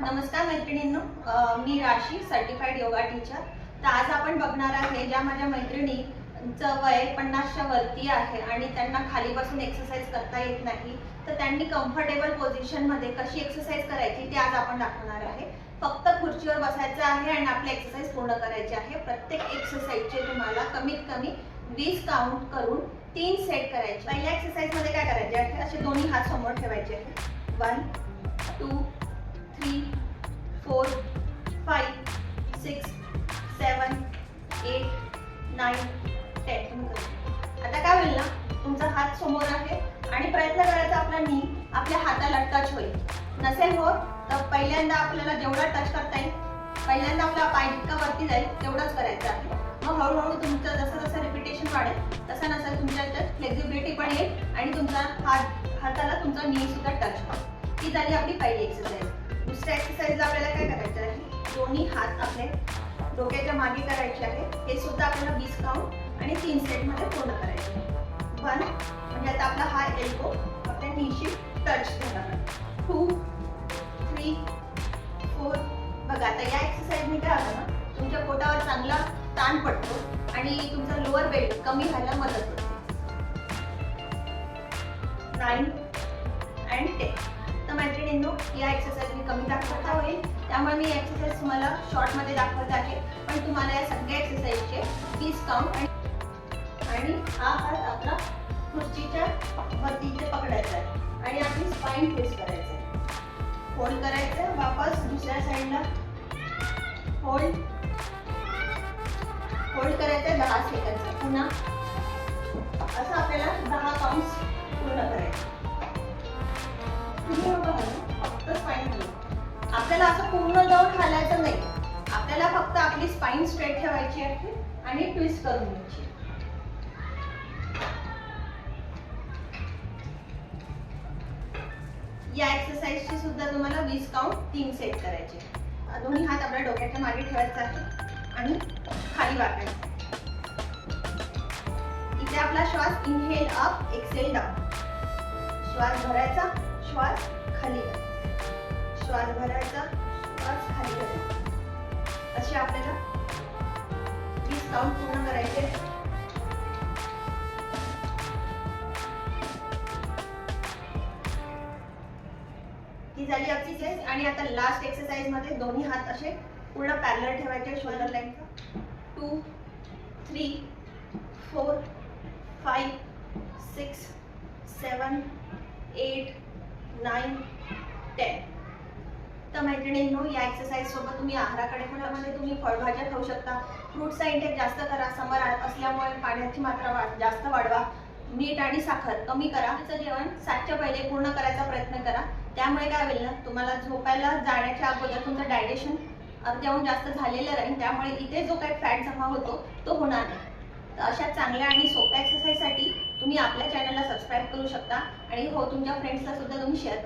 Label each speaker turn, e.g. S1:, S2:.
S1: नमस्कार मैत्रिणींनो मी राशी सर्टिफाईड योगा टीचर तर आज आपण बघणार आहे ज्या माझ्या मैत्रिणींचं वय पन्नासच्या वरती आहे आणि त्यांना खाली बसून एक्सरसाइज करता येत नाही तर त्यांनी कम्फर्टेबल पोझिशनमध्ये कशी एक्सरसाइज करायची ते आज आपण दाखवणार आहे. फक्त खुर्चीवर बसायचं आहे आणि आपली एक्सरसाइज पूर्ण करायची आहे. प्रत्येक एक्सरसाइजचे तुम्हाला कमीत कमी वीस काउंट करून तीन सेट करायचे. पहिल्या एक्सरसाइजमध्ये काय करायचे? आहे असे दोन्ही हात समोर ठेवायचे आहे one two three four five six seven eight nine ten आता काय होईल ना? तुमचा हात समोर आहे आणि प्रयत्न करायचा आपला नी आपल्या हाताला टच होईल. नसेल होत तर पहिल्यांदा आपल्याला जेवढा टच करता येईल पहिल्यांदा आपला पाय जितका वरती जाईल तेवढाच करायचं आहे. मग हळूहळू तुमचं जसं जसं रिपिटेशन वाढेल तसं नसेल तुमच्या याच्यात फ्लेक्झिबिलिटी पण येईल आणि तुमचा हात हाताला तुमचा नी सुद्धा टच होईल. ही झाली आपली पहिली एक्सरसाइज दुसऱ्या एक्सरसाइजला आपल्याला काय करायचं आहे? दोन्ही हात आपले डोक्याच्या मागे करायचे आहे. हे सुद्धा आपल्याला वीस काउंट आणि तीन सेटमध्ये पूर्ण करायचे वन म्हणजे आता आपला हा एल्बो आपल्या नीशी टच झाला. टू थ्री फोर बघा आता या एक्सरसाइजने काय होतं ना तुमच्या पोटावर चांगला ताण पडतो आणि तुमचा लोअर वेट कमी व्हायला मदत होते. नाईन अँड टेन मैत्रिणींनो या एक्सरसाइज मी कमी दाखवता होईल. त्यामुळे मी एक्सरसाइज तुम्हाला शॉर्टमध्ये दाखवत आहे. पण तुम्हाला या सगळ्या एक्सरसाइजचे तीस काउंट आणि आणि हा हात आपला खुर्चीच्या वरती इथे पकडायचा आहे. आणि आपली स्पाईन ट्विस्ट करायचं आहे. होल्ड करायचं वापस दुसऱ्या साईडला होल्ड फोल्ड करायचं दहा सेकंद पुन्हा असं आपल्याला दहा काउंट्स पूर्ण करायचं. आपल्याला असं पूर्ण जाऊन हालायचं नाही. आपल्याला फक्त आपली स्पाईन स्ट्रेट ठेवायची आहे आणि ट्विस्ट करून घ्यायची या एक्सरसाइजची सुद्धा तुम्हाला वीस काउंट तीन सेट करायचे दोन्ही हात आपल्या डोक्याच्या मागे ठेवायचा आहे आणि खाली वाकायचा इथे आपला श्वास इनहेल अप एक्सेल डाऊन श्वास भरायचा श्वास खाली. श्वास भरायचा श्वास खाली करायचा. असे आपल्याला वीस काउंट पूर्ण करायचे ही झाली एक्सरसाइज आणि आता लास्ट एक्सरसाइजमध्ये दोन्ही हात असे पूर्ण पॅरलर ठेवायचे शोल्डर लाईनचा two three four five six seven eight nine ten तर मैत्रिणींनो या एक्सरसाइज सोबत तुम्ही आहाराकडे पण तुम्ही फळभाज्या खाऊ शकता. फ्रूटचा इंटेक जास्त करा समर असल्यामुळे पाण्याची मात्रा जास्त वाढवा. मीठ आणि साखर कमी करा. त्याचं जेवण सातच्या पहिले पूर्ण करायचा प्रयत्न करा. त्यामुळे काय होईल ना तुम्हाला झोपायला जाण्याच्या अगोदर तुमचं डायजेशन अर्ध्याहून जास्त झालेलं राहील. त्यामुळे इथे जो काही फॅट जमा होतो तो होणार नाही. तर अशा चांगल्या आणि सोप्या एक्सरसाइजसाठी तुम्ही आपल्या चॅनलला सबस्क्राईब करू शकता. आणि हो तुमच्या फ्रेंड्सला सुद्धा तुम्ही शेअर करू